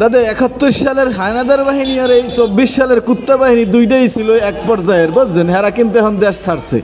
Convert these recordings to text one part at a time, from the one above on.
দাদা, একাত্তর সালের হায়নাদার বাহিনী আর এই চব্বিশ সালের কুত্তা বাহিনী দুইটাই ছিল এক পর্যায়ের, বুঝছেন? হেরা কিন্তু এখন দেশ ছাড়ছে।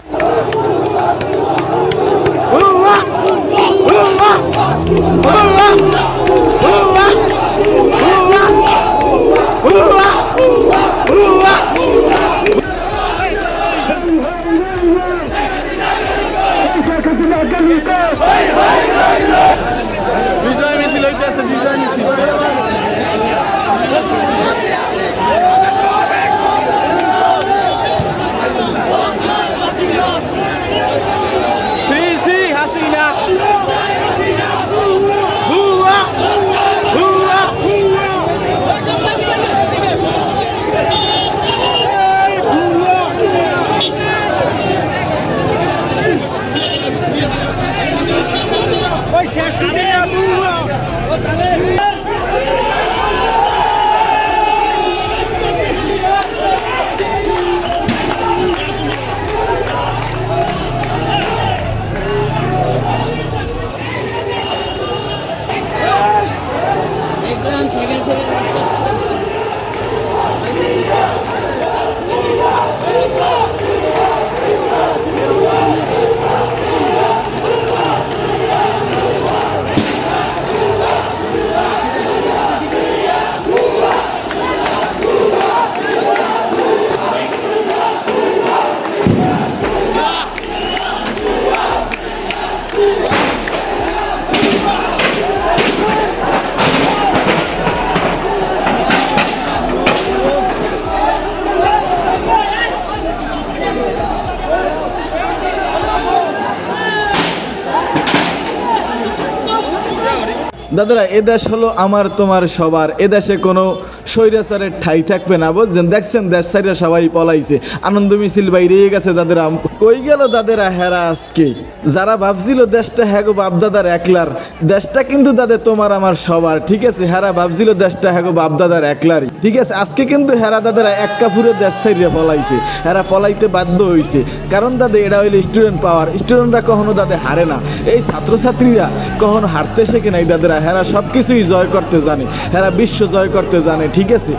দাদারা, এ দেশ হলো আমার, তোমার, সবার। এ দেশে কোনো স্বৈরাচারের ঠাই থাকবে না, বুঝছেন? দেখছেন, দেশ সাইরা সবাই পলাইছে। আনন্দ মিছিল বাইরে গেছে দাদারা। কই গেল দাদারা হেরা আজকে? যারা ভাবছিল দেশটা হ্যাগো বাপদাদার একলার, দেশটা কিন্তু দাদা তোমার, আমার, সবার। ঠিক আছে, হেরা ভাবছিল দেশটা হ্যাগো বাপদাদার একলারই। ঠিক আছে, আজকে কিন্তু হেরা দাদারা এক কাপুরে দেশ সাইরা পলাইছে। হেরা পলাইতে বাধ্য হইছে। কারণ দাদা এটা হইল স্টুডেন্ট পাওয়ার স্টুডেন্টরা কখনো দাদা হারে না। এই ছাত্রছাত্রীরা কখনো হারতে শেখে নাই দাদারা হেরা সব কিছুই জয় করতে জানে হেরা বিশ্ব জয় করতে জানে ঠিক আছে?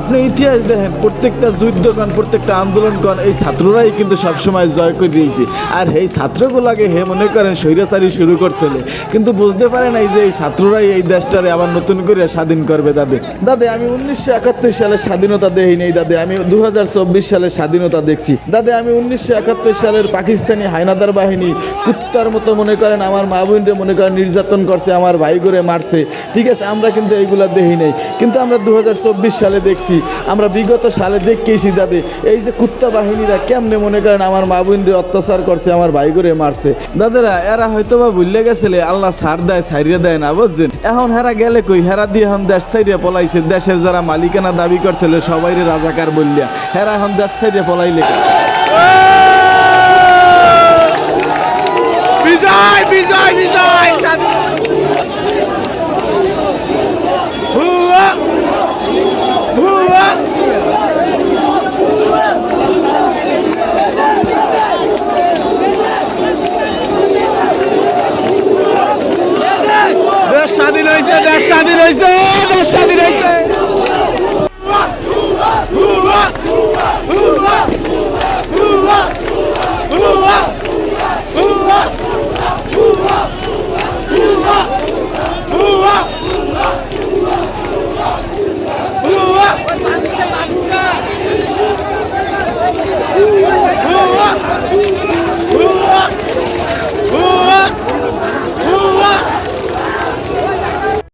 আপনি ইতিহাস দেখেন, প্রত্যেকটা যুদ্ধ কন প্রত্যেকটা আন্দোলন কন এই ছাত্ররাই কিন্তু সবসময় জয় করে দিয়েছে। আর এই ছাত্রগুলাকে হে মনে করেন স্বৈরাচারী শুরু করছিল কিন্তু বুঝতে পারে নাই যে এই ছাত্ররাই এই দেশটারে আবার নতুন করে স্বাধীন করবে দাদে দাদে, আমি উনিশশো একাত্তর সালের স্বাধীনতা দেই নেই, দাদে। আমি দু সালের স্বাধীনতা দেখছি। দাদে, আমি উনিশশো একাত্তর সালের পাকিস্তানি হায়নাদার বাহিনী কুত্তার মতো মনে করেন আমার মা বোনরে মনে করেন নির্যাতন করছে, আমার ভাই করে মারছে। ঠিক আছে, আমরা কিন্তু এইগুলা দেখি নেই। কিন্তু আমরা দু হাজার চব্বিশ সালে দেখছি আমরা বিগত সালে দেখেছি দাদি, এই যে কুত্তা বাহিনীরা কেমনে মনে করেন আমার মা বোনরে অত্যাচার করছে, আমার ভাই করে মারছে। দাদারা, এরা হয়তো বা ভুললে গেছিলে, আল্লাহ সার দেয় সাইরিয়া দেয় না, বুঝছেন? এখন হেরা গেলে কই? হেরা দিয়ে এখন দেশ সাইরিয়া পলাইছে। দেশের যারা মালিকানা দাবি করছিল সবাই রাজাকার বললিয়া, হেরা এখন দেশ সাইরিয়া পলাইলে হয়েছে দেশ স্বাধীন হয়েছে দেশ স্বাধীন হয়েছে